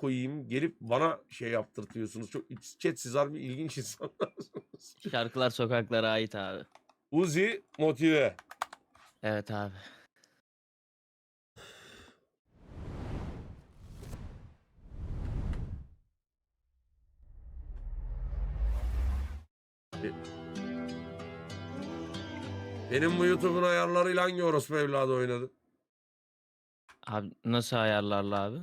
koyayım gelip bana şey yaptırtıyorsunuz. Çok chat siz harbi ilginç insanlarsınız. Şarkılar sokaklara ait abi. Uzi motive. Evet abi. Benim bu YouTube'un ayarlarıyla hangi orospu evladı oynadı? Abi nasıl ayarlarla abi?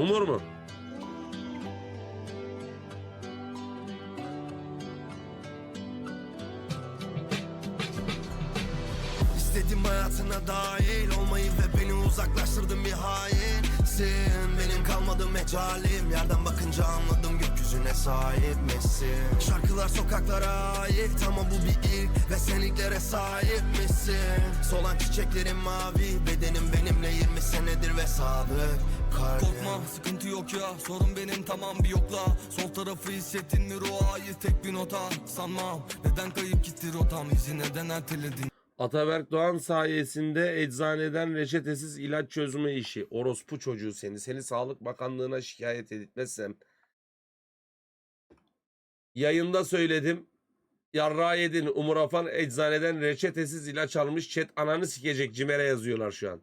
Umur mu? İstedim hayatına dahil olmayı ve beni uzaklaştırdın bir hainsin. Benim kalmadı mecalim yerden bakınca anladım gökyüzüne sahip misin? Şarkılar sokaklara ait ama bu bir ilk ve sen ilklere sahip misin? Solan çiçeklerim mavi bedenim benimle 20 senedir ve sadık kalbim Korkma sıkıntı yok ya sorun benim tamam bir yokla Sol tarafı hissettin mi ruhayı tek bir nota Sanmam neden kayıp gitti rotam izi neden erteledin Ataberk Doğan sayesinde eczaneden reçetesiz ilaç çözme işi. Orospu çocuğu seni. Seni Sağlık Bakanlığı'na şikayet etmezsem. Yayında söyledim. Yarra yedin. Umur Afan eczaneden reçetesiz ilaç almış. Chat ananı sikecek. Cimer'e yazıyorlar şu an.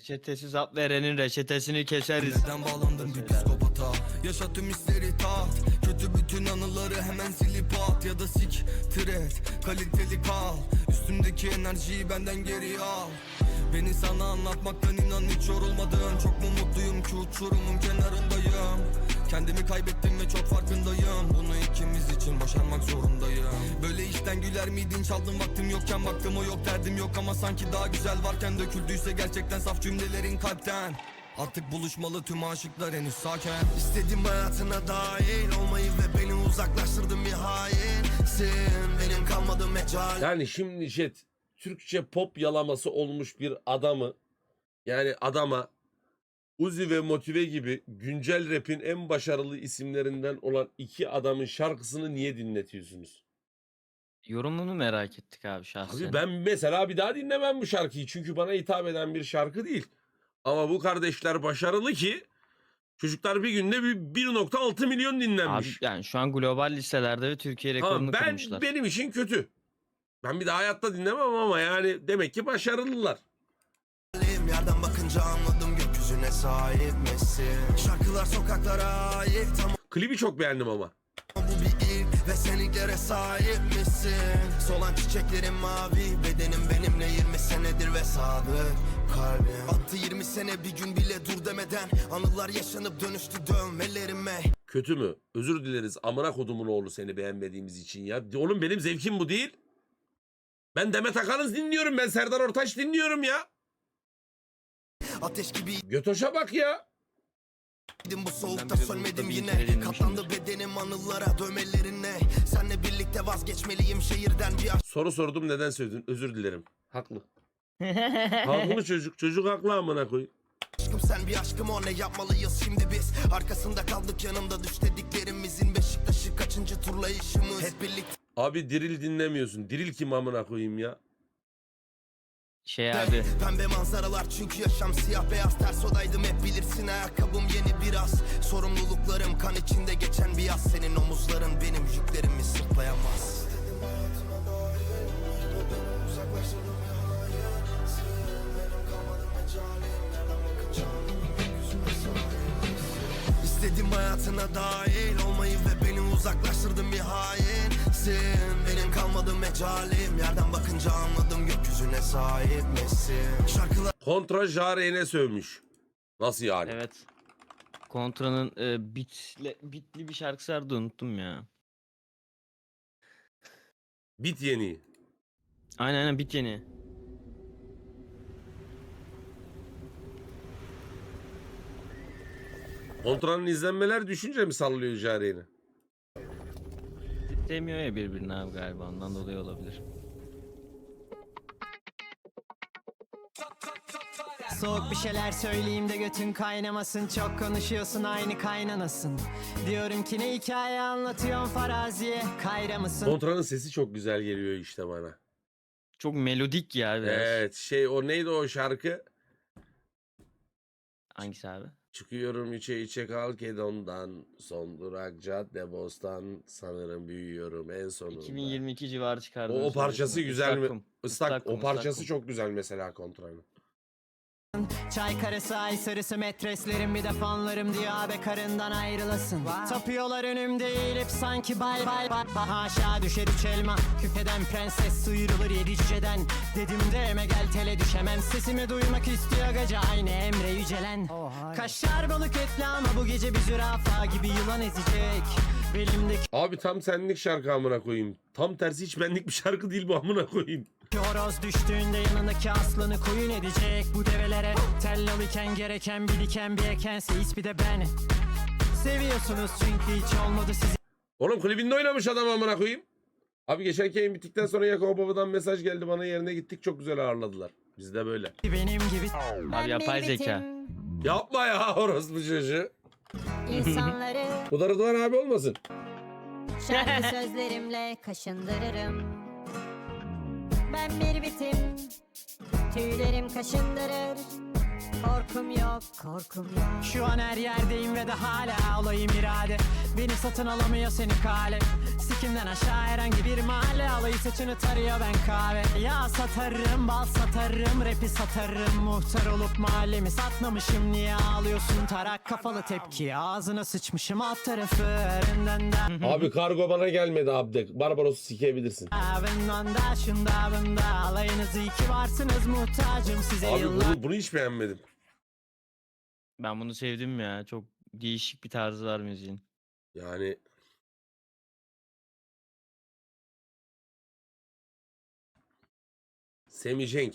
Reçetesiz hap verenin reçetesini keseriz. Neden bağlandın bir psikopata. Yaşa hisleri tat Kötü bütün anıları hemen silip at. Ya da sik et. Kaliteli kal. Üstümdeki enerjiyi benden geri al. Beni sana anlatmaktan inan hiç yorulmadın. Çok mu mutluyum ki uçurumun kenarındayım? Kendimi kaybettim ve çok farkındayım. Bunu ikimiz için başarmak zorundayım İşten güler miydin? Çaldın vaktim yokken Baktım o yok derdim yok. Ama sanki daha güzel varken Döküldüyse gerçekten saf cümlelerin kalpten. Artık buluşmalı tüm aşıklar henüz sakin. İstedim hayatına dahil olmayı ve beni uzaklaştırdın bir hainsin. Benim kalmadı mecalim Yani şimdi chat Türkçe pop yalaması olmuş bir adamı yani adama Uzi ve Motive gibi güncel rap'in en başarılı isimlerinden olan iki adamın şarkısını niye dinletiyorsunuz? Yorumunu merak ettik abi şahsen. Abi ben mesela bir daha dinlemem bu şarkıyı çünkü bana hitap eden bir şarkı değil. Ama bu kardeşler başarılı ki çocuklar bir günde bir 1.6 milyon Abi dinlenmiş. yani şu an global listelerde ve Türkiye rekorunu Tamam, ben kırmışlar. benim için kötü. Ben bir daha hayatta dinlemem ama yani demek ki başarılılar. Yerden bakınca anladım gökyüzüne sahip misin Şarkılar sokaklara ait ama Klibi çok beğendim ama. bu bir ve sen ilklere sahip misin Solan çiçeklerim mavi bedenim benimle 20 senedir ve sadık kalbim Attı 20 sene bir gün bile dur demeden Anılar yaşanıp dönüştü dövmelerime Kötü mü? Özür dileriz. Amına kodumun oğlu seni beğenmediğimiz için ya. Oğlum benim zevkim bu değil. Ben Demet Akalın dinliyorum. Ben Serdar Ortaç dinliyorum ya. Ateş gibiydim Götoş'a bak ya. bu soğukta sönmedim yine. Katlandı bedenim anılara dövmelerine Senle birlikte vazgeçmeliyim şehirden bir Soru sordum neden söyledin? Özür dilerim. Haklı. Haklı çocuk. Çocuk haklı amına koy. aşkım sen bir aşkım o ne yapmalıyız şimdi biz Arkasında kaldık yanımda düş dediklerimizin Beşiktaş'ı kaçıncı turlayışımız Hep birlikte Abi diril dinlemiyorsun. Diril kim amına koyayım ya? Şey abi. Pembe manzaralar çünkü yaşam siyah beyaz ters odaydım hep bilirsin ayakkabım yeni biraz. Sorumluluklarım kan içinde geçen bir yaz Senin omuzların benim yüklerimi sırtlayamaz. İstedim hayatına dahil olmayı ve beni uzaklaştırdın bir hainsin Benim kalmadı mecalim yerden bakınca anladım gökyüzüne sahip misin Şarkılar Kontra Jare'ne sövmüş. Nasıl yani? evet. Kontra'nın e, bitle, bitli bir şarkısı vardı unuttum ya. Bit yeni. Aynen aynen bit yeni. Kontra'nın izlenmeler düşünce mi sallıyor Jare'ni? Demiyor ya birbirine abi galiba ondan dolayı olabilir. Soğuk bir şeyler söyleyeyim de götün kaynamasın Çok konuşuyorsun aynı kaynanasın Diyorum ki ne hikaye anlatıyorsun faraziye Kayra mısın? Kontra'nın sesi çok güzel geliyor işte bana. Çok melodik ya biraz. Evet şey o neydi o şarkı? Hangisi abi? Çıkıyorum içe içe Kalkedon'dan son durak cadde bostan sanırım büyüyorum en sonunda. 2022 civarı çıkardı. O, o parçası güzel mi? Islak Islak, kum, o parçası kum. çok güzel mesela kontranın. Çay karısı ay sarısı metreslerim bir de fanlarım diyor abi karından ayrılasın. Tapıyorlar önümde eğilip sanki bay bay bay. Bay. Haşa düşer üç elma küpeden prenses sıyrılır yedi cüceden. Dedim deme gel tele düşemem. Sesimi duymak istiyor gaca aynı Emre Yücelen. Kaşar balık etli ama bu gece bir zürafa gibi yılan ezecek. Belimdeki Abi tam senlik şarkı amına koyayım. Tam tersi hiç benlik bir şarkı değil bu amına koyayım. Horoz düştüğünde yanındaki aslanı koyun edecek Bu develere tellal iken gereken bir diken bir ekense ismi de ben Seviyorsunuz çünkü hiç olmadı sizin Oğlum klibinde oynamış adam amına koyayım. Abi geçen yayın bittikten sonra Yakup Baba'dan mesaj geldi bana yerine gittik çok güzel ağırladılar. Biz de böyle. benim gibi Abi yapay zeka. Yapma ya orospu çocuğu. İnsanları Bu da Rıdvan abi olmasın. şarkı sözlerimle kaşındırırım Ben bir bitim. Tüylerim kaşındırır Korkum yok, korkum yok. Şu an her yerdeyim ve de hala olayım irade. Beni satın alamıyor seni kale. Sikimden aşağı herhangi bir mahalle. Alayı saçını tarıyor ben kahve. Ya satarım, bal satarım Rapi satarım. Muhtar olup mahallemi satmamışım. Niye ağlıyorsun? Tarak kafalı tepki. Ağzına sıçmışım. Alt tarafı Önden de Abi kargo bana gelmedi Abdek. Barbaros'u sikebilirsin. Bundan da şunda bunda varsınız muhtacım size Abi yıllar. bunu, bunu hiç beğenmedim. Ben bunu sevdim ya. Çok değişik bir tarzı var müziğin. Yani Semih Cenk.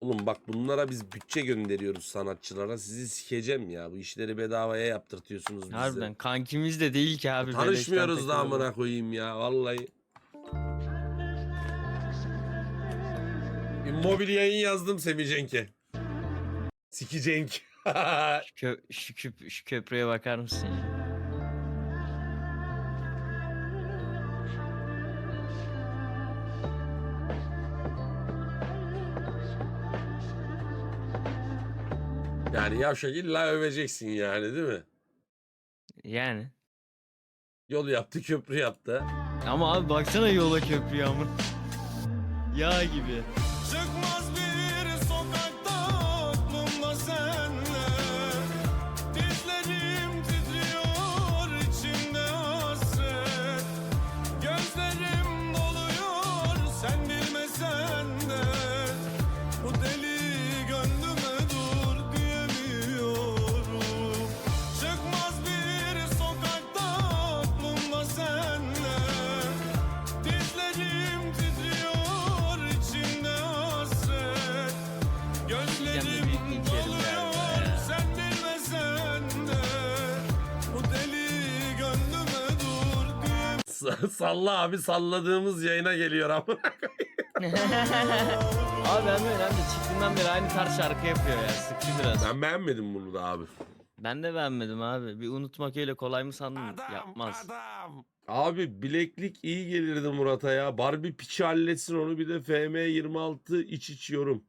Oğlum bak bunlara biz bütçe gönderiyoruz sanatçılara. Sizi sikeceğim ya. Bu işleri bedavaya yaptırtıyorsunuz bize. Harbiden kankimiz de değil ki abi. beleşten Tanışmıyoruz da takılıyor. amına koyayım ya vallahi. Bir mobil yayın yazdım Semih Cenk'e. Siki Cenk. Şu, kö şu, küp- şu köprüye bakar mısın ya? yani yavşak illa öveceksin yani değil mi? Yani. Yol yaptı köprü yaptı. Ama abi baksana yola köprüye amın. Yağ gibi. Çıkmaz bir Salla abi salladığımız yayına geliyor ama. Abi ben böyle hem de çıktığından beri aynı tarz şarkı yapıyor ya. Sıktı biraz. Ben, ben beğenmedim bunu da abi. de beğenmedim abi. Bir unutmak öyle kolay mı sandın? Yapmaz. Abi bileklik iyi gelirdi Murat'a ya. Barbie piçi halletsin onu bir de FM26 iç iç yorum.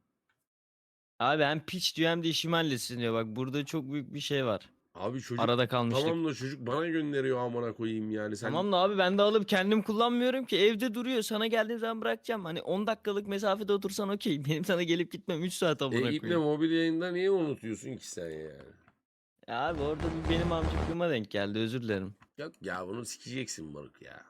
Abi hem piç diyor hem de işimi halletsin diyor. Bak burada çok büyük bir şey var. Abi çocuk Arada kalmıştık. tamam da çocuk bana gönderiyor amına koyayım yani. Sen Tamam da abi ben de alıp kendim kullanmıyorum ki evde duruyor. Sana geldiği zaman bırakacağım. Hani 10 dakikalık mesafede otursan okey. Benim sana gelip gitmem 3 saat amına e, koyayım. mobil yayında niye unutuyorsun ki sen yani? Ya abi orada bir benim amcıklığıma denk geldi özür dilerim. Yok ya bunu sikeceksin moruk ya.